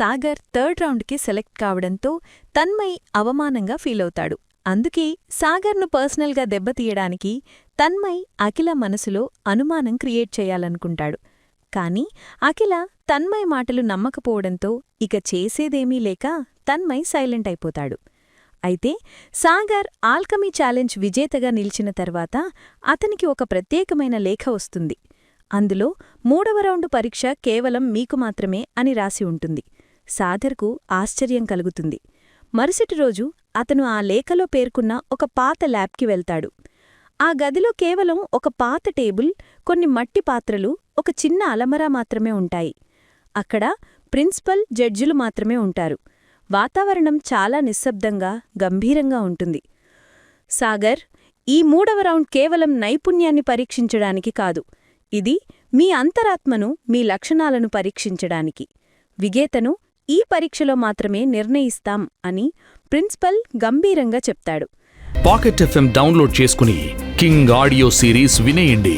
Sagar third రౌండ్కి select కావడంతో తన్మయ్ అవమానంగా ఫీలవుతాడు అందుకే సాగర్ను పర్సనల్గా దెబ్బతీయడానికి తన్మయ్ అఖిల మనసులో అనుమానం క్రియేట్ చేయాలనుకుంటాడు. కాని అఖిల తన్మయ్ మాటలు నమ్మకపోవడంతో ఇక చేసేదేమీ లేక తన్మయ్ సైలెంట్ అయిపోతాడు. అయితే సాగర్ ఆల్కమీ ఛాలెంజ్ విజేతగా నిలిచిన తర్వాత అతనికి ఒక ప్రత్యేకమైన లేఖ వస్తుంది. అందులో మూడవ రౌండు పరీక్ష కేవలం మీకు మాత్రమే అని రాసి ఉంటుంది. సాధర్కు ఆశ్చర్యం కలుగుతుంది. మరుసటి రోజు అతను ఆ లేఖలో పేర్కొన్న ఒక పాత ల్యాబ్కి వెళ్తాడు. ఆ గదిలో కేవలం ఒక పాత టేబుల్ కొన్ని మట్టి పాత్రలు ఒక చిన్న అలమరా మాత్రమే ఉంటాయి. అక్కడ ప్రిన్సిపల్ జడ్జిలు మాత్రమే ఉంటారు. వాతావరణం చాలా నిశ్శబ్దంగా గంభీరంగా ఉంటుంది. సాగర్ ఈ మూడవ రౌండ్ కేవలం నైపుణ్యాన్ని పరీక్షించడానికి కాదు. ఇది మీ అంతరాత్మను మీ లక్షణాలను పరీక్షించడానికి. విగేతను ఈ పరీక్షలో మాత్రమే నిర్ణయిస్తాం అని ప్రిన్సిపల్ గంభీరంగా చెప్తాడు. పాకెట్ ఎఫ్ఎం డౌన్లోడ్ చేసుకుని కింగ్ ఆడియో సిరీస్ వినేయండి.